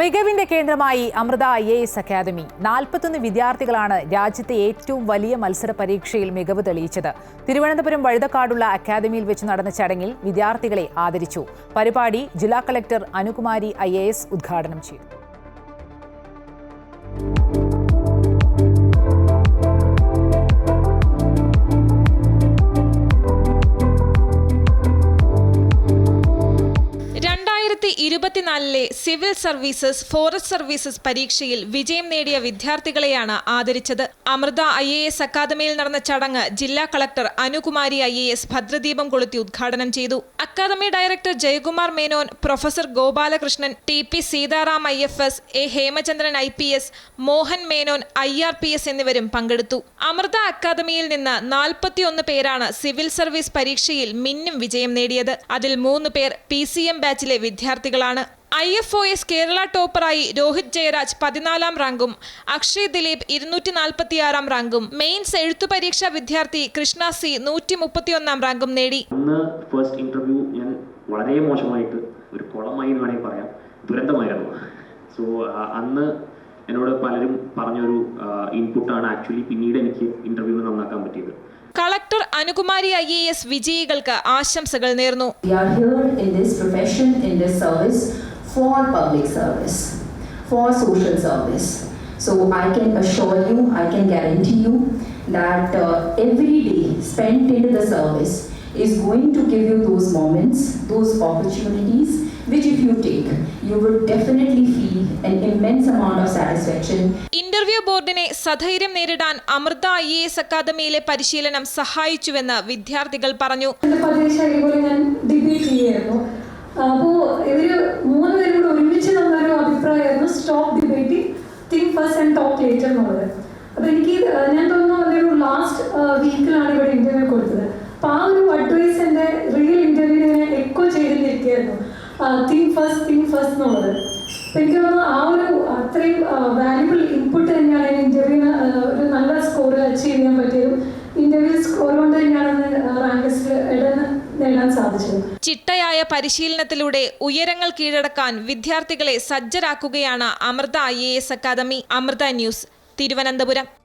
മികവിന്റെ കേന്ദ്രമായി Amrita I A S academy. നാൽപ്പത്തൊന്ന് വിദ്യാർത്ഥികളാണ് രാജ്യത്തെ ഏറ്റവും വലിയ മത്സര പരീക്ഷയിൽ മികവ് തെളിയിച്ചത്. തിരുവനന്തപുരം വഴുതക്കാടുള്ള അക്കാദമിയിൽ വെച്ച് നടന്ന ചടങ്ങിൽ വിദ്യാർത്ഥികളെ ആദരിച്ചു. പരിപാടി ജില്ലാ കളക്ടർ അനുകുമാരി ഐ ഉദ്ഘാടനം ചെയ്തു. ഇരുപത്തിനാലിലെ സിവിൽ സർവീസസ് ഫോറസ്റ്റ് സർവീസസ് പരീക്ഷയിൽ വിജയം നേടിയ വിദ്യാർത്ഥികളെയാണ് ആദരിച്ചത്. അമൃത ഐ എ എസ് അക്കാദമിയിൽ നടന്ന ചടങ്ങ് ജില്ലാ collector Anukumari I A S ഭദ്രദീപം കൊളുത്തി ഉദ്ഘാടനം ചെയ്തു. Academy director Jayakumar Menon professor Gopalakrishnan T P Sitaram I F S A Hemachandran I P S Mohan Menon I R P S എന്നിവരും പങ്കെടുത്തു. അമൃത അക്കാദമിയിൽ നിന്ന് നാൽപ്പത്തിയൊന്ന് പേരാണ് സിവിൽ സർവീസ് പരീക്ഷയിൽ മിന്നും വിജയം നേടിയത്. അതിൽ മൂന്ന് പേർ പി സി എം ബാച്ചിലെ വിദ്യാർത്ഥികളാണ് I F O S Kerala ടോപ്പറായി Rohit Jayaraj പതിനാലാം റാങ്കും അക്ഷയ് ദിലീപ് ഇരുന്നൂറ്റി നാൽപ്പത്തിയാറാം റാങ്കും മെയിൻസ് എഴുത്തു പരീക്ഷാ വിദ്യാർത്ഥി കൃഷ്ണ സി നൂറ്റി മുപ്പത്തിയൊന്നാം റാങ്കും നേടി. ഫസ്റ്റ് ഇന്റർവ്യൂ ഞാൻ വളരെ മോശമായിട്ട് ഒരു കുളമായി വേണമെങ്കിൽ പറയാം. ദുരന്തമായിരുന്നു. സോ അന്ന് എന്നോട് പലരും പറഞ്ഞൊരു ഇൻപുട്ടാണ് ആക്ച്വലി പിന്നീട് എനിക്ക് ഇന്റർവ്യൂ നന്നാക്കാൻ പറ്റിയത്. അനുകുമാരി ഐ എ എസ് വിജയികൾക്ക് ആശംസകൾ നേർന്നു We are here in this profession, in this service for public service, for social service. So I can assure you, I can guarantee you that uh, every day spent into the service is going to give you those moments, those opportunities, which if you take, you will definitely feel an immense amount of satisfaction ബോർഡിനെ സധൈര്യം നേരിടാൻ Amrita I A S അക്കാദമിയിലെ പരിശീലനം സഹായിച്ചുവെന്ന് വിദ്യാർത്ഥികൾ പറഞ്ഞു. ഞാൻ മൂന്ന് stop think first and talk later അപ്പോൾ എനിക്ക് ഞാൻ ലാസ്റ്റ് വീക്കിലാണ് ഇന്റർവ്യൂ കൊടുത്തത്. Echo think first think first എന്നുള്ളത്. എനിക്ക് തോന്നുന്നു ആ ഒരു അത്രയും വാല്യുബിൾ ഇൻപുട്ട് തന്നെയാണ് ഇന്റർവ്യൂവിന് ഒരു നല്ല സ്കോർ അച്ചീവ് ചെയ്യാൻ പറ്റിയതും. ഇന്റർവ്യൂ സ്കോർ കൊണ്ട് തന്നെയാണ് നേടാൻ സാധിച്ചത്. ചിട്ടയായ പരിശീലനത്തിലൂടെ ഉയരങ്ങൾ കീഴടക്കാൻ വിദ്യാർത്ഥികളെ സജ്ജരാക്കുകയാണ് Amrita I A S academy. Amrita news Thiruvananthapuram.